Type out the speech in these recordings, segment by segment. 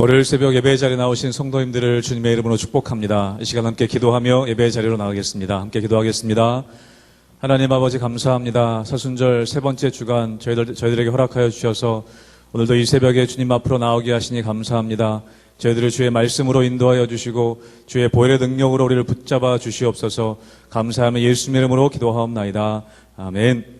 월요일 새벽 예배 자리에 나오신 성도님들을 주님의 이름으로 축복합니다. 이 시간 함께 기도하며 예배 자리로 나가겠습니다. 함께 기도하겠습니다. 하나님 아버지 감사합니다. 사순절 세 번째 주간 저희들, 저희들에게 허락하여 주셔서 오늘도 이 새벽에 주님 앞으로 나오게 하시니 감사합니다. 저희들을 주의 말씀으로 인도하여 주시고 주의 보혈의 능력으로 우리를 붙잡아 주시옵소서 감사하며 예수님 이름으로 기도하옵나이다. 아멘.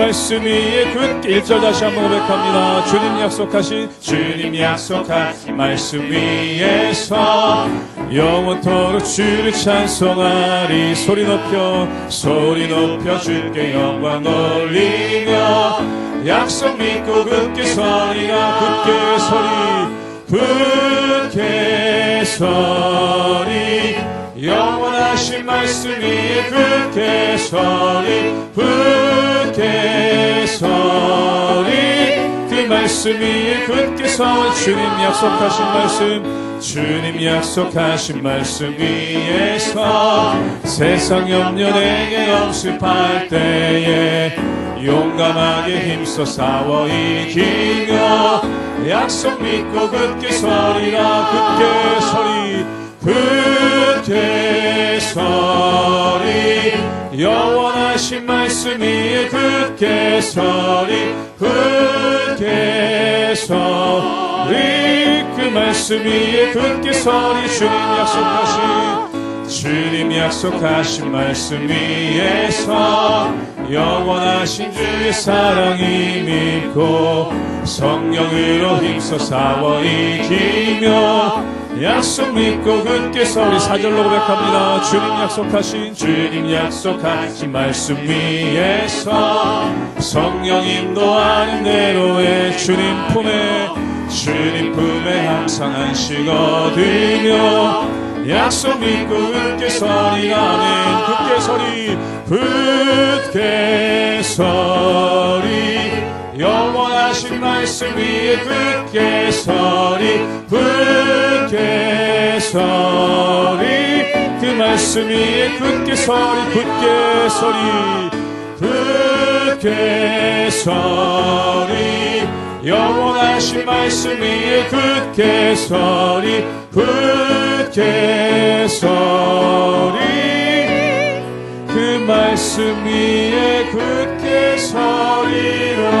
말씀 위에 굳게 1절 다시 한번 고백합니다. 주님 약속하신 주님 약속하신 말씀 위에서 영원토록 주를 찬송하리. 소리 높여 소리 높여 주께 영광 올리며 약속 믿고 굳게 서리라. 굳게 서리 굳게 서리. 영원하신 말씀 위에 굳게 서리 굳게 서리 그 말씀 위에 굳게 서 주님 약속하신 말씀 주님 약속하신 말씀 위에서 세상 염려 내게 엄습할 때에 용감하게 힘써 싸워 이기며 약속 믿고 굳게 서리라 굳게 서리. 굳 게 서리 영원하신 말씀 위에 굳게 서리 굳게 서리 그 말씀 위에 굳게 서리 주님 약속하신 주님 약속하신 말씀 위에서 영원하신 주의 사랑이 믿고 성령으로 힘써 싸워 이기며 약속 믿고 굳게 서리 사절로 고백합니다. 주님 약속하신 주님 약속하신 말씀 위에서 성령 인도하는 대로의 주님 품에 주님 품에 항상 안식 얻으며 약속 믿고 굳게 서리 아멘 굳게 서리 굳게 서리. 영원하신 말씀 위에 굳게 서리 굳게 서리 그 말씀 위에 굳게 서리 굳게 서리 굳게 서리. 영원하신 말씀 위에 굳게 서리 굳게 서리. 그 말씀 위에 굳게 서리라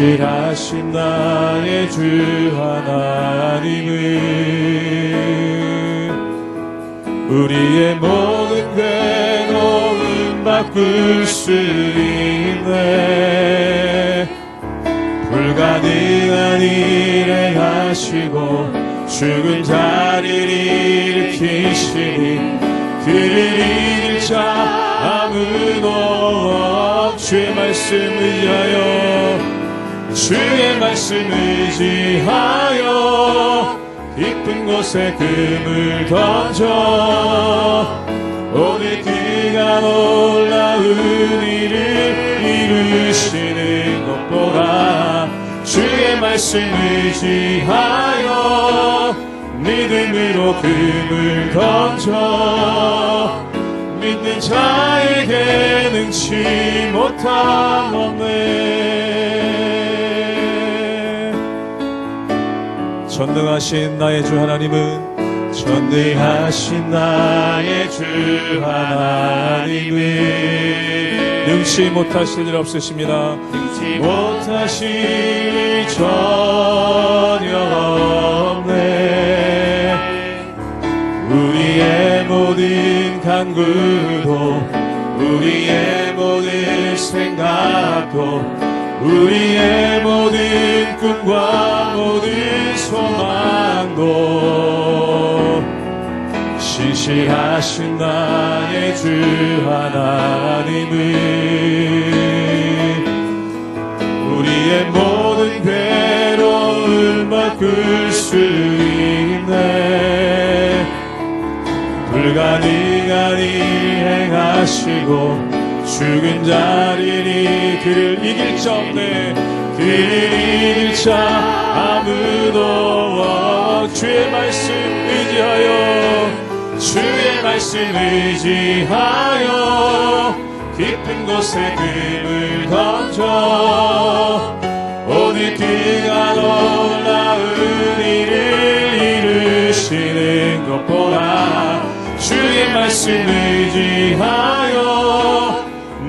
신실하신 나의 주 하나님은 우리의 모든 괴로움 바꿀 수 있네. 불가능한 일을 하시고 죽은 자를 일으키시니 그를 이길 자 아무도 없 주의 말씀 의지하여 주의 말씀 의지하여 깊은 곳에 금을 던져 오늘 그가 놀라운 일을 이루시는 것 보라 주의 말씀 의지하여 믿음으로 금을 던져 믿는 자에게 능치 못함 없네 전능하신 나의 주 하나님은 전능하신 나의 주 하나님은 능치 못하실 일 없으십니다. 능치 못하실 일 전혀 없네 우리의 모든 간구도 우리의 모든 생각도 우리의 모든 꿈과 모든 소망도 신실하신 나의 주 하나님은 우리의 모든 괴로움을 바꿀 수 있네. 불가능한 일 행하시고 죽은 자리니 그를 이길 자 없네. 그를 이길 자 아무도 없 주의 말씀 의지하여 주의 말씀 의지하여 깊은 곳에 금을 던져. 오늘 그가 놀라운 일을 이루시는 것보다 주의 말씀 의지하여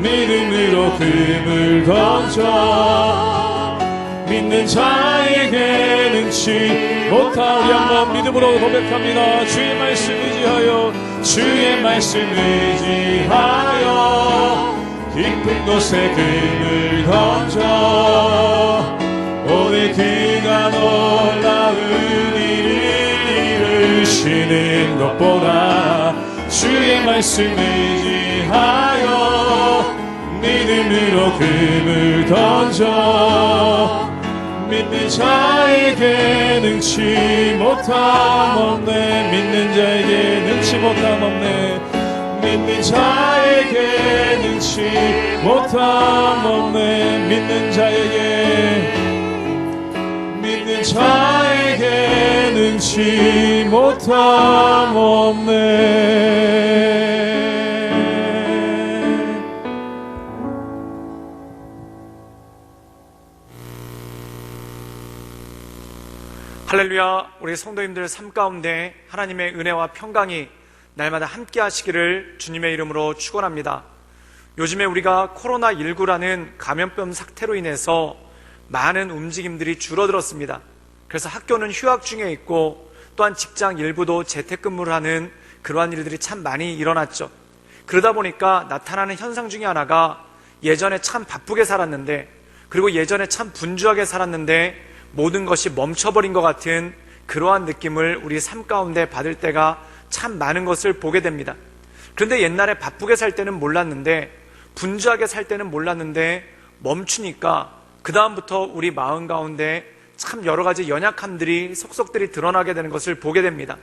믿음으로 금을 던져. 믿는 자에게 능치 못하 우리 한번 믿음으로 고백합니다. 주의 말씀 의지하여 주의 말씀 의지하여. 깊은 곳에 금을 던져. 오늘 그가 놀라운 일을 이루시는 것보다 주의 말씀 의지하여 믿음으로 금을 던져 믿는 자에게 능치 못함 없네. 믿는 자에게 능치 못함 없네. 믿는 자에게 능치 못함 없네. 믿는 자에게 자에게 능치 못함 없네 할렐루야, 우리 성도님들 삶 가운데 하나님의 은혜와 평강이 날마다 함께 하시기를 주님의 이름으로 축원합니다. 요즘에 우리가 코로나19라는 감염병 사태로 인해서 많은 움직임들이 줄어들었습니다. 그래서 학교는 휴학 중에 있고 또한 직장 일부도 재택근무를 하는 그러한 일들이 참 많이 일어났죠. 그러다 보니까 나타나는 현상 중에 하나가 예전에 참 바쁘게 살았는데 그리고 예전에 참 분주하게 살았는데 모든 것이 멈춰버린 것 같은 그러한 느낌을 우리 삶 가운데 받을 때가 참 많은 것을 보게 됩니다. 그런데 옛날에 바쁘게 살 때는 몰랐는데 분주하게 살 때는 몰랐는데 멈추니까 그 다음부터 우리 마음 가운데 참 여러 가지 연약함들이 속속들이 드러나게 되는 것을 보게 됩니다.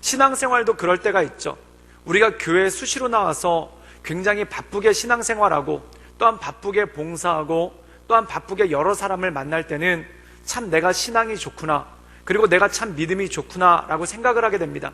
신앙생활도 그럴 때가 있죠. 우리가 교회 수시로 나와서 굉장히 바쁘게 신앙생활하고 또한 바쁘게 봉사하고 또한 바쁘게 여러 사람을 만날 때는 참 내가 신앙이 좋구나. 그리고 내가 참 믿음이 좋구나. 라고 생각을 하게 됩니다.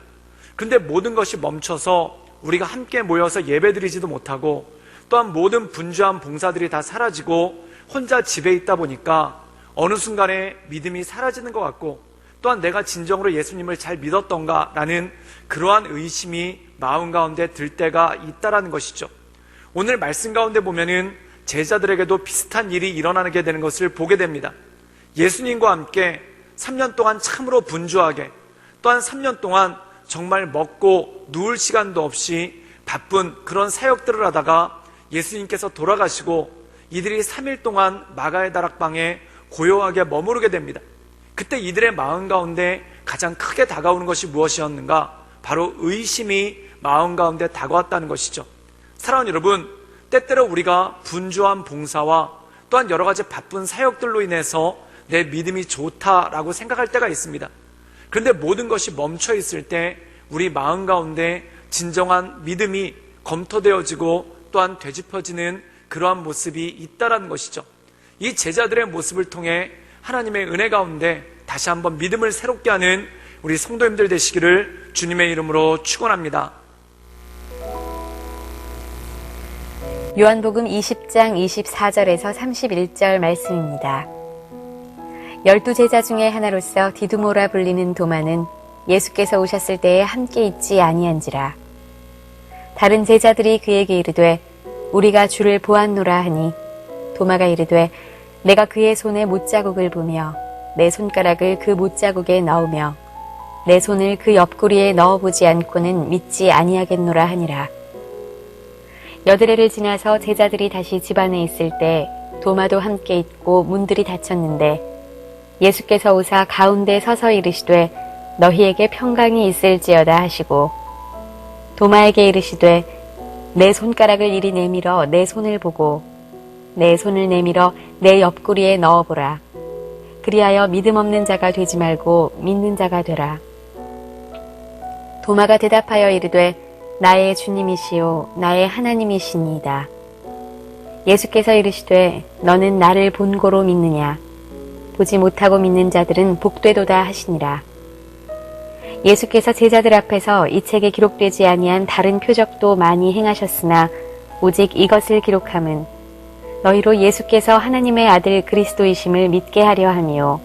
근데 모든 것이 멈춰서 우리가 함께 모여서 예배 드리지도 못하고 또한 모든 분주한 봉사들이 다 사라지고 혼자 집에 있다 보니까 어느 순간에 믿음이 사라지는 것 같고 또한 내가 진정으로 예수님을 잘 믿었던가 라는 그러한 의심이 마음 가운데 들 때가 있다라는 것이죠. 오늘 말씀 가운데 보면은 제자들에게도 비슷한 일이 일어나게 되는 것을 보게 됩니다. 예수님과 함께 3년 동안 참으로 분주하게 또한 3년 동안 정말 먹고 누울 시간도 없이 바쁜 그런 사역들을 하다가 예수님께서 돌아가시고 이들이 3일 동안 마가의 다락방에 고요하게 머무르게 됩니다. 그때 이들의 마음 가운데 가장 크게 다가오는 것이 무엇이었는가? 바로 의심이 마음 가운데 다가왔다는 것이죠. 사랑하는 여러분, 때때로 우리가 분주한 봉사와 또한 여러 가지 바쁜 사역들로 인해서 내 믿음이 좋다라고 생각할 때가 있습니다. 그런데 모든 것이 멈춰 있을 때 우리 마음 가운데 진정한 믿음이 검토되어지고 또한 되짚어지는 그러한 모습이 있다라는 것이죠. 이 제자들의 모습을 통해 하나님의 은혜 가운데 다시 한번 믿음을 새롭게 하는 우리 성도님들 되시기를 주님의 이름으로 축원합니다. 요한복음 20장 24절에서 31절 말씀입니다. 열두 제자 중에 하나로서 디두모라 불리는 도마는 예수께서 오셨을 때에 함께 있지 아니한지라. 다른 제자들이 그에게 이르되 우리가 주를 보았노라 하니 도마가 이르되 내가 그의 손에 못자국을 보며 내 손가락을 그 못자국에 넣으며 내 손을 그 옆구리에 넣어보지 않고는 믿지 아니하겠노라 하니라. 여드레를 지나서 제자들이 다시 집 안에 있을 때 도마도 함께 있고 문들이 닫혔는데 예수께서 오사 가운데 서서 이르시되 너희에게 평강이 있을지어다 하시고 도마에게 이르시되 내 손가락을 이리 내밀어 내 손을 보고 내 손을 내밀어 내 옆구리에 넣어보라. 그리하여 믿음 없는 자가 되지 말고 믿는 자가 되라. 도마가 대답하여 이르되 나의 주님이시요 나의 하나님이시니이다. 예수께서 이르시되 너는 나를 본고로 믿느냐 보지 못하고 믿는 자들은 복되도다 하시니라. 예수께서 제자들 앞에서 이 책에 기록되지 아니한 다른 표적도 많이 행하셨으나 오직 이것을 기록함은 너희로 예수께서 하나님의 아들 그리스도이심을 믿게 하려 함이요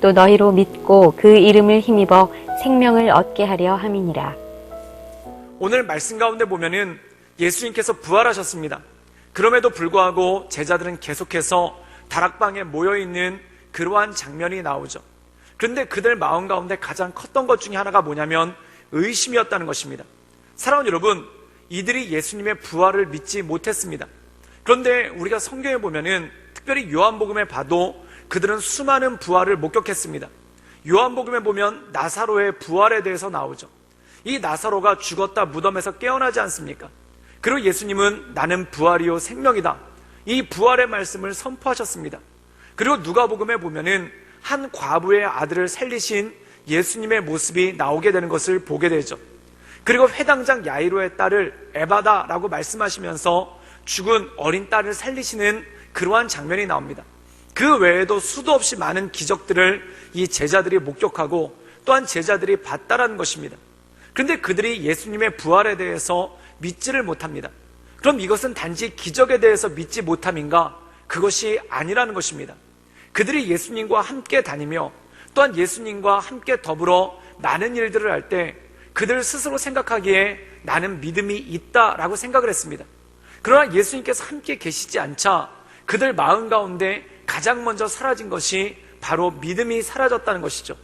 또 너희로 믿고 그 이름을 힘입어 생명을 얻게 하려 함이니라. 오늘 말씀 가운데 보면은 예수님께서 부활하셨습니다. 그럼에도 불구하고 제자들은 계속해서 다락방에 모여 있는 그러한 장면이 나오죠. 그런데 그들 마음 가운데 가장 컸던 것 중에 하나가 뭐냐면 의심이었다는 것입니다. 사랑하는 여러분, 이들이 예수님의 부활을 믿지 못했습니다. 그런데 우리가 성경에 보면은 특별히 요한복음에 봐도 그들은 수많은 부활을 목격했습니다. 요한복음에 보면 나사로의 부활에 대해서 나오죠. 이 나사로가 죽었다 무덤에서 깨어나지 않습니까? 그리고 예수님은 나는 부활이요 생명이다. 이 부활의 말씀을 선포하셨습니다. 그리고 누가복음에 보면은 한 과부의 아들을 살리신 예수님의 모습이 나오게 되는 것을 보게 되죠. 그리고 회당장 야이로의 딸을 에바다라고 말씀하시면서 죽은 어린 딸을 살리시는 그러한 장면이 나옵니다. 그 외에도 수도 없이 많은 기적들을 이 제자들이 목격하고 또한 제자들이 봤다라는 것입니다. 그런데 그들이 예수님의 부활에 대해서 믿지를 못합니다. 그럼 이것은 단지 기적에 대해서 믿지 못함인가? 그것이 아니라는 것입니다. 그들이 예수님과 함께 다니며 또한 예수님과 함께 더불어 많은 일들을 할 때 그들 스스로 생각하기에 나는 믿음이 있다라고 생각을 했습니다. 그러나 예수님께서 함께 계시지 않자 그들 마음 가운데 가장 먼저 사라진 것이 바로 믿음이 사라졌다는 것이죠.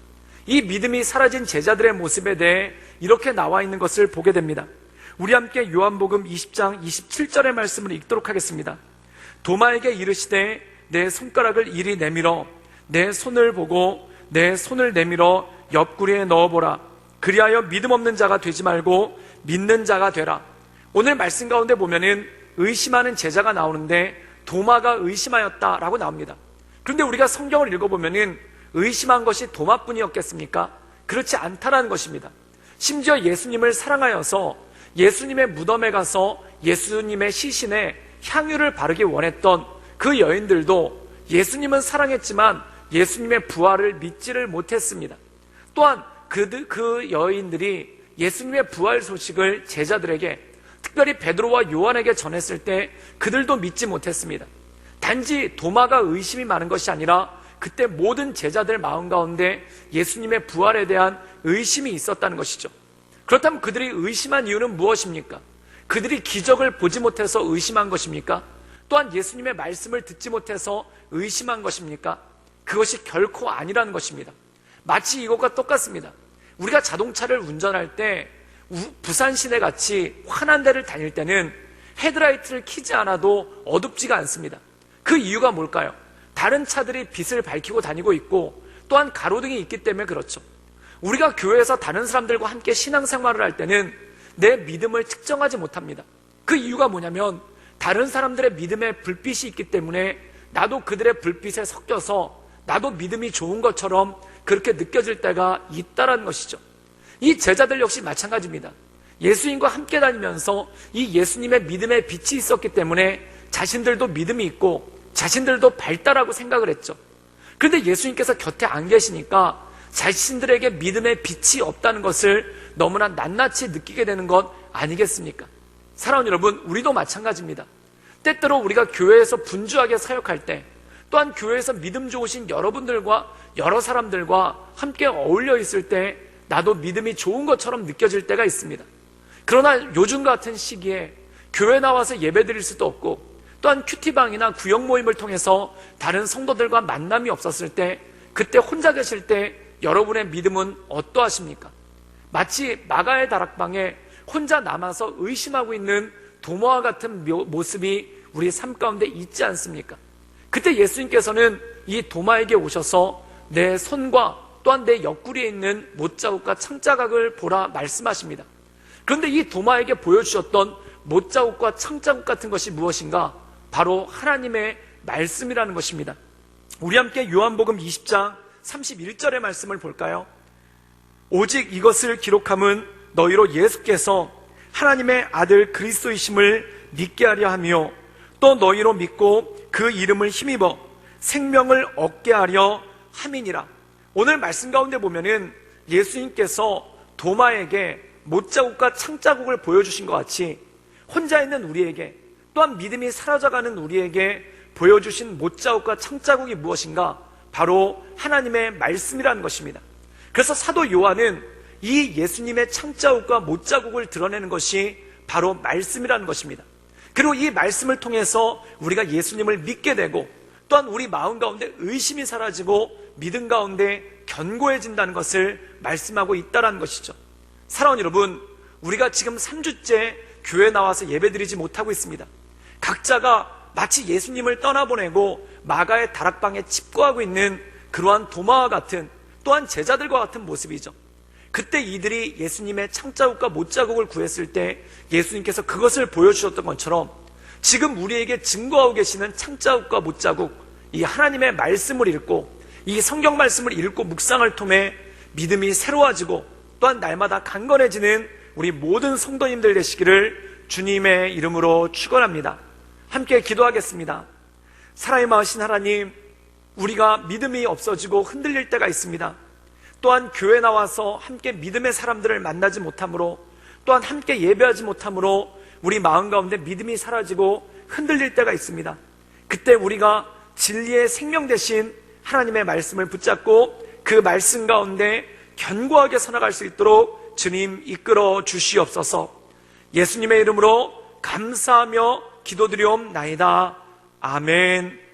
이 믿음이 사라진 제자들의 모습에 대해 이렇게 나와 있는 것을 보게 됩니다. 우리 함께 요한복음 20장 27절의 말씀을 읽도록 하겠습니다. 도마에게 이르시되 내 손가락을 이리 내밀어 내 손을 보고 내 손을 내밀어 옆구리에 넣어보라. 그리하여 믿음 없는 자가 되지 말고 믿는 자가 되라. 오늘 말씀 가운데 보면은 의심하는 제자가 나오는데 도마가 의심하였다라고 나옵니다. 그런데 우리가 성경을 읽어보면은 의심한 것이 도마뿐이었겠습니까? 그렇지 않다라는 것입니다. 심지어 예수님을 사랑하여서 예수님의 무덤에 가서 예수님의 시신에 향유를 바르기 원했던 그 여인들도 예수님은 사랑했지만 예수님의 부활을 믿지를 못했습니다. 또한 그, 그 여인들이 예수님의 부활 소식을 제자들에게 특별히 베드로와 요한에게 전했을 때 그들도 믿지 못했습니다. 단지 도마가 의심이 많은 것이 아니라 그때 모든 제자들 마음 가운데 예수님의 부활에 대한 의심이 있었다는 것이죠. 그렇다면 그들이 의심한 이유는 무엇입니까? 그들이 기적을 보지 못해서 의심한 것입니까? 또한 예수님의 말씀을 듣지 못해서 의심한 것입니까? 그것이 결코 아니라는 것입니다. 마치 이것과 똑같습니다. 우리가 자동차를 운전할 때 부산 시내 같이 환한 데를 다닐 때는 헤드라이트를 키지 않아도 어둡지가 않습니다. 그 이유가 뭘까요? 다른 차들이 빛을 밝히고 다니고 있고 또한 가로등이 있기 때문에 그렇죠. 우리가 교회에서 다른 사람들과 함께 신앙생활을 할 때는 내 믿음을 측정하지 못합니다. 그 이유가 뭐냐면 다른 사람들의 믿음에 불빛이 있기 때문에 나도 그들의 불빛에 섞여서 나도 믿음이 좋은 것처럼 그렇게 느껴질 때가 있다라는 것이죠. 이 제자들 역시 마찬가지입니다. 예수님과 함께 다니면서 이 예수님의 믿음의 빛이 있었기 때문에 자신들도 믿음이 있고 자신들도 밝다라고 생각을 했죠. 그런데 예수님께서 곁에 안 계시니까 자신들에게 믿음의 빛이 없다는 것을 너무나 낱낱이 느끼게 되는 것 아니겠습니까? 사랑하는 여러분, 우리도 마찬가지입니다. 때때로 우리가 교회에서 분주하게 사역할 때, 또한 교회에서 믿음 좋으신 여러분들과 여러 사람들과 함께 어울려 있을 때 나도 믿음이 좋은 것처럼 느껴질 때가 있습니다. 그러나 요즘 같은 시기에 교회 나와서 예배 드릴 수도 없고 또한 큐티방이나 구역 모임을 통해서 다른 성도들과 만남이 없었을 때 그때 혼자 계실 때 여러분의 믿음은 어떠하십니까? 마치 마가의 다락방에 혼자 남아서 의심하고 있는 도모와 같은 묘- 모습이 우리 삶 가운데 있지 않습니까? 그때 예수님께서는 이 도마에게 오셔서 내 손과 또한 내 옆구리에 있는 못자국과 창자각을 보라 말씀하십니다. 그런데 이 도마에게 보여주셨던 못자국과 창자국 같은 것이 무엇인가? 바로 하나님의 말씀이라는 것입니다. 우리 함께 요한복음 20장 31절의 말씀을 볼까요? 오직 이것을 기록함은 너희로 예수께서 하나님의 아들 그리스도이심을 믿게 하려 하며 또 너희로 믿고 그 이름을 힘입어 생명을 얻게 하려 함이니라. 오늘 말씀 가운데 보면은 예수님께서 도마에게 못자국과 창자국을 보여주신 것 같이 혼자 있는 우리에게 또한 믿음이 사라져가는 우리에게 보여주신 못자국과 창자국이 무엇인가? 바로 하나님의 말씀이라는 것입니다. 그래서 사도 요한은 이 예수님의 창자국과 못자국을 드러내는 것이 바로 말씀이라는 것입니다. 그리고 이 말씀을 통해서 우리가 예수님을 믿게 되고 또한 우리 마음 가운데 의심이 사라지고 믿음 가운데 견고해진다는 것을 말씀하고 있다는 것이죠. 사랑하는 여러분, 우리가 지금 3주째 교회 나와서 예배드리지 못하고 있습니다. 각자가 마치 예수님을 떠나보내고 마가의 다락방에 집거하고 있는 그러한 도마와 같은 또한 제자들과 같은 모습이죠. 그때 이들이 예수님의 창자국과 못자국을 구했을 때 예수님께서 그것을 보여주셨던 것처럼 지금 우리에게 증거하고 계시는 창자국과 못자국, 이 하나님의 말씀을 읽고 이 성경 말씀을 읽고 묵상을 통해 믿음이 새로워지고 또한 날마다 강건해지는 우리 모든 성도님들 되시기를 주님의 이름으로 축원합니다. 함께 기도하겠습니다. 살아있마신 하나님, 우리가 믿음이 없어지고 흔들릴 때가 있습니다. 또한 교회 나와서 함께 믿음의 사람들을 만나지 못함으로 또한 함께 예배하지 못함으로 우리 마음 가운데 믿음이 사라지고 흔들릴 때가 있습니다. 그때 우리가 진리의 생명 대신 하나님의 말씀을 붙잡고 그 말씀 가운데 견고하게 서나갈 수 있도록 주님 이끌어 주시옵소서 예수님의 이름으로 감사하며 기도드리옵나이다. 아멘.